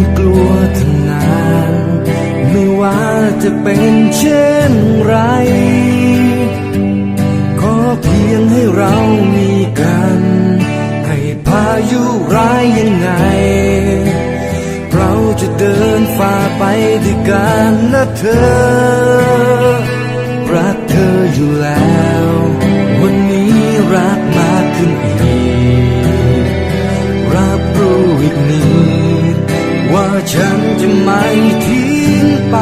ไม่กลัวทั้งนาน ไม่ว่าจะเป็นเช่นไร ขอเพียงให้เรามีกัน ให้พายุร้ายยังไง เราจะเดินฝ่าไปด้วยกันนะเธอ รักเธออยู่แล้ว จะไม่ทิ้งไป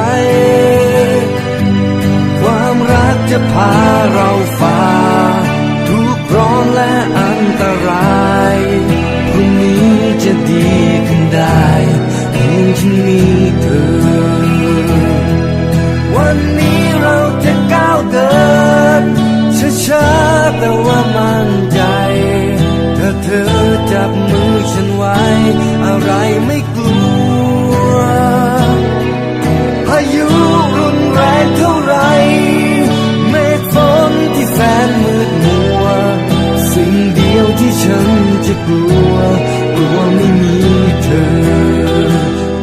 ความรักจะพาเราฝ่าทุกข์ร้อนและอันตรายพรุ่งนี้จะดีขึ้นได้เพียงฉันมีเธอ วันนี้เราจะก้าวเดินช้าๆแต่ว่ามั่นใจถ้าเธอจับมือฉันไว้ อะไรไม่กลัว จะกลัวกลัวไม่มีเธอ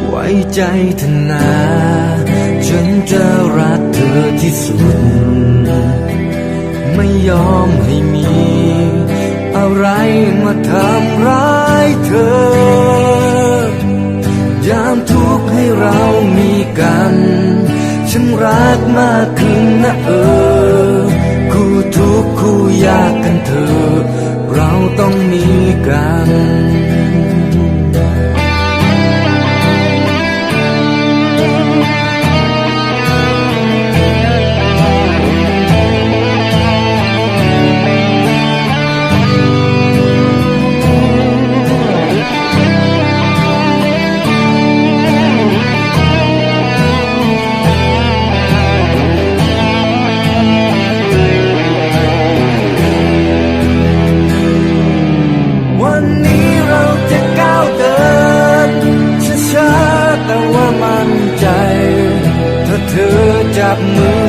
ไว้ใจเธอนาฉันจะรักเธอที่สุด ไม่ยอมให้มี อะไรมาทำร้ายเธอยามทุกข์ให้เรามีกัน ฉันรักมากขึ้นนะเออ คู่ทุกข์คู่ยากกันเถอ เราต้องมีกันวัน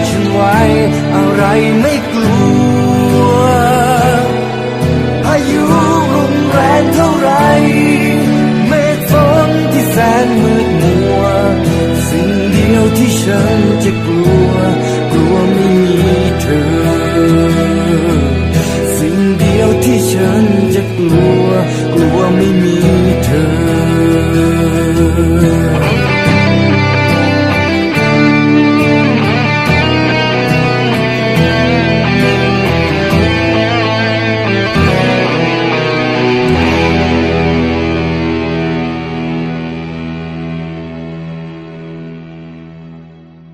ฉันไว้ อะไรไม่กลัว พายุรุนแรงเท่าไร เมฆฝนที่แสนมืดมัว สิ่งเดียวที่ฉันจะกลัว กลัวไม่มีเธอ สิ่งเดียวที่ฉันจะกลัว กลัวไม่มีเธอ